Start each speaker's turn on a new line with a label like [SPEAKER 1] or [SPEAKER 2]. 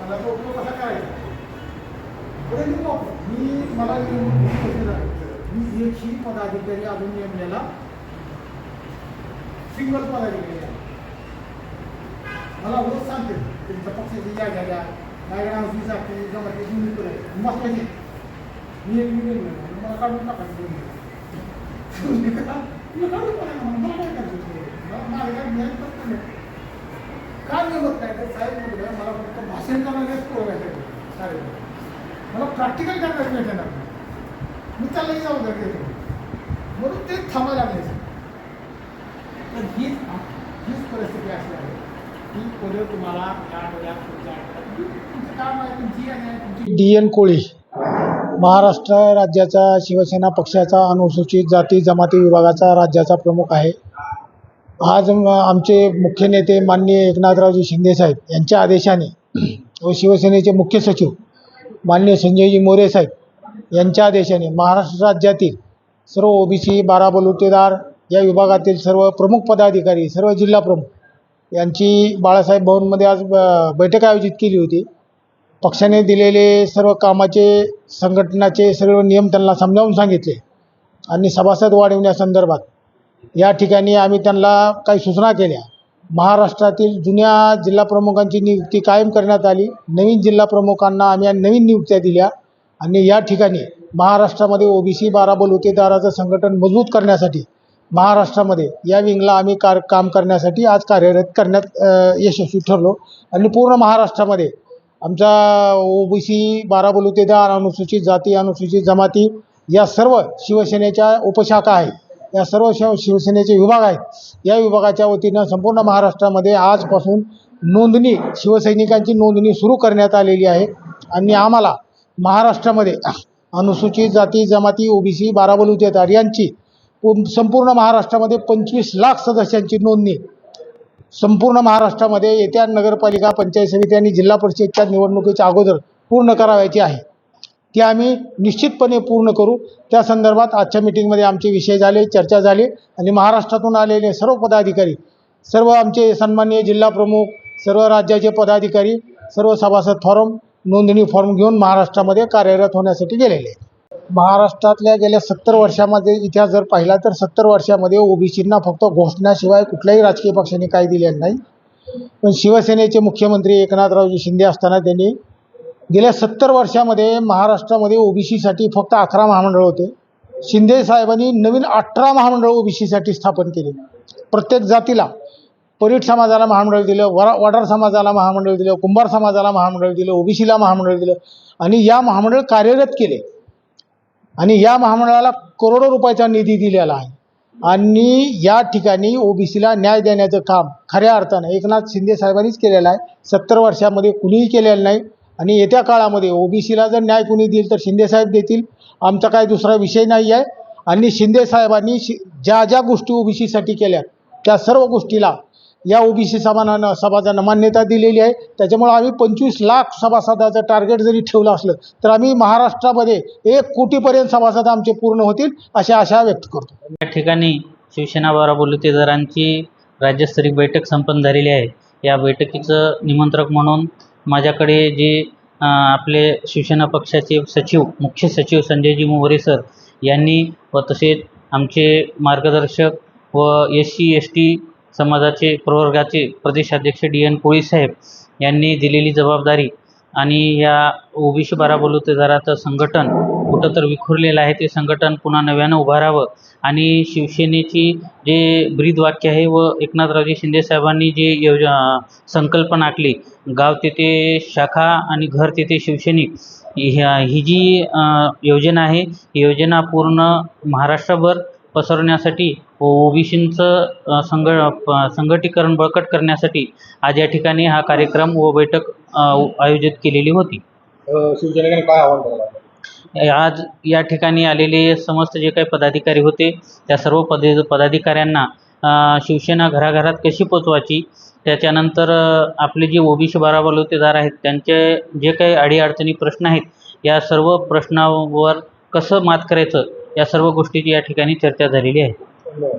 [SPEAKER 1] मला तो उपयोग कसा करायचा मी मी मला मी एकही पदाधिकारी अजून नेमलेला सिंगल पदाधिकारी मला रोज सांगते तुमच्या पक्षाची या द्या नागरावची जाते जमाती दोन्ही कडे महत्वाची मी एक मिनिट नाही मला काढून टाकायचं दोन्ही मी काढून टाकायचं मला काय करायचं ते? मला- काय ज्ञान फक्त नाही. का निवडत नाही तर साहेब म्हणलं मला फक्त भाषण करण्यास पुरवायचं साहेब मला प्रॅक्टिकल करण्यास भेटणार नाही. मी त्यालाही जबाबदारी देतो म्हणून ते थांबायला लागले. तर हीच हीच परिस्थिती अशी आहे. की पुढे तुम्हाला या आठवड्यात पुढच्या तुमचं काम आहे तुमची आहे तुमची
[SPEAKER 2] डी एन कोळी महाराष्ट्र राज्याचा शिवसेना पक्षाचा अनुसूचित जाती जमाती विभागाचा राज्याचा प्रमुख आहे. आज आमचे मुख्य नेते माननीय एकनाथरावजी शिंदेसाहेब यांच्या आदेशाने व शिवसेनेचे मुख्य सचिव माननीय संजयजी मोरे साहेब यांच्या आदेशाने महाराष्ट्र राज्यातील सर्व ओबीसी बारा बलुतेदार या विभागातील सर्व प्रमुख पदाधिकारी सर्व जिल्हा प्रमुख यांची बाळासाहेब भवनमध्ये आज ब- बैठक आयोजित केली होती. पक्षाने दिलेले सर्व कामाचे संघटनाचे सर्व नियम त्यांना समजावून सांगितले आणि सभासद वाढवण्यासंदर्भात या ठिकाणी आम्ही त्यांना काही सूचना केल्या. महाराष्ट्रातील जुन्या जिल्हा प्रमुखांची नियुक्ती कायम करण्यात आली. नवीन जिल्हा प्रमुखांना आम्ही नवीन नियुक्त्या दिल्या आणि या ठिकाणी महाराष्ट्रामध्ये ओबीसी बारा बलुतेदाराचं संघटन मजबूत करण्यासाठी महाराष्ट्रामध्ये या विंगला आम्ही कार काम करण्यासाठी आज कार्यरत करण्यात यशस्वी ठरलो. आणि पूर्ण महाराष्ट्रामध्ये आमचा ओबीसी बारा बलुतेदार अनुसूचित जाती अनुसूचित जमाती या सर्व शिवसेनेच्या उपशाखा आहेत. या सर्व शिव शिवसेनेचे विभाग आहेत. या विभागाच्या वतीनं संपूर्ण महाराष्ट्रामध्ये आजपासून नोंदणी शिवसैनिकांची नोंदणी सुरू करण्यात आलेली आहे. आणि आम्हाला महाराष्ट्रामध्ये अनुसूचित जाती जमाती ओबीसी बाराबल बलुतेदार यांची संपूर्ण महाराष्ट्रामध्ये पंचवीस लाख सदस्यांची नोंदणी संपूर्ण महाराष्ट्रामध्ये येत्या नगरपालिका पंचायत समिती आणि जिल्हा परिषदच्या निवडणुकीच्या अगोदर पूर्ण करावयाची आहे. ती आम्ही निश्चितपणे पूर्ण करू. त्या संदर्भात आजच्या मिटिंगमध्ये आमचे विषय झाले चर्चा झाली आणि महाराष्ट्रातून आलेले सर्व पदाधिकारी सर्व आमचे सन्माननीय जिल्हा प्रमुख सर्व राज्याचे पदाधिकारी सर्व सभासद फॉर्म नोंदणी फॉर्म घेऊन महाराष्ट्रामध्ये कार्यरत होण्यासाठी गेलेले महाराष्ट्रातल्या गेल्या सत्तर वर्षामध्ये इतिहास जर पाहिला तर सत्तर वर्षामध्ये ओबीसींना फक्त घोषणाशिवाय कुठल्याही राजकीय पक्षाने काही दिलेलं नाही. पण शिवसेनेचे मुख्यमंत्री एकनाथरावजी शिंदे असताना त्यांनी गेल्या सत्तर वर्षामध्ये महाराष्ट्रामध्ये ओबीसीसाठी फक्त अकरा महामंडळ होते. शिंदे साहेबांनी नवीन अठरा महामंडळ ओबीसीसाठी स्थापन केले. प्रत्येक जातीला परीट समाजाला महामंडळ दिलं वरा वडार समाजाला महामंडळ दिलं कुंभार समाजाला महामंडळ दिलं ओबीसीला महामंडळ दिलं आणि या महामंडळ कार्यरत केले. आणि या महामंडळाला करोडो रुपयाचा निधी दिलेला आहे. आणि या ठिकाणी ओबीसीला न्याय देण्याचं काम खऱ्या अर्थानं एकनाथ शिंदे साहेबांनीच केलेलं आहे. सत्तर वर्षामध्ये कुणीही केलेलं नाही. आणि येत्या काळामध्ये ओबीसीला जर न्याय कुणी देईल तर शिंदेसाहेब देतील. आमचा काही दुसरा विषय नाही आहे. आणि शिंदेसाहेबांनी शि ज्या ज्या गोष्टी ओबीसीसाठी केल्या त्या सर्व गोष्टीला या ओबीसी समाजानं समाजानं मान्यता दिलेली आहे. त्याच्यामुळं आम्ही पंचवीस लाख सभासदाचं टार्गेट जरी ठेवलं असलं तर आम्ही महाराष्ट्रामध्ये एक कोटीपर्यंत सभासद आमचे पूर्ण होतील अशी आशा व्यक्त करतो.
[SPEAKER 3] या ठिकाणी शिवसेना बारा बलुतेदारांची राज्यस्तरीय बैठक संपन्न झालेली आहे. या बैठकीचं निमंत्रक म्हणून माझ्याकडे जे आपले शिवसेना पक्षाचे सचिव मुख्य सचिव संजयजी मोहरे सर यांनी व तसेच आमचे मार्गदर्शक व एस सी एस टी समाजाचे प्रवर्गाचे प्रदेशाध्यक्ष डी एन कोळी साहेब यांनी दिलेली जबाबदारी आणि या ओबीसी बारा बलुतेदाराचं संघटन तर विखुरलेलं आहे. ते संघटन पुन्हा नव्यानं उभारावं आणि शिवसेनेची जे ब्रीदवाक्य आहे व एकनाथरावजी शिंदेसाहेबांनी जे योज संकल्पना आखली गाव तेथे शाखा आणि घर तेथे शिवसैनिक ह्या ही जी योजना आहे ही योजना पूर्ण महाराष्ट्रभर पसरवण्यासाठी ओबीसींचं संघ संघटीकरण बळकट करण्यासाठी आज या ठिकाणी हा कार्यक्रम व बैठक आयोजित केलेली होती.
[SPEAKER 4] शिवसेनेकडे काय आव्हान
[SPEAKER 3] आज या ठिकाणी आलेले समस्त जे काही पदाधिकारी होते त्या सर्व पद पदाधिकाऱ्यांना शिवसेना घराघरात कशी पोचवायची त्याच्यानंतर आपले जे ओबीसी बारा बलुतेदार आहेत त्यांचे जे काही अडीअडचणी प्रश्न आहेत या सर्व प्रश्नावर कसं मात करायचं या सर्व गोष्टीची या ठिकाणी चर्चा झालेली आहे.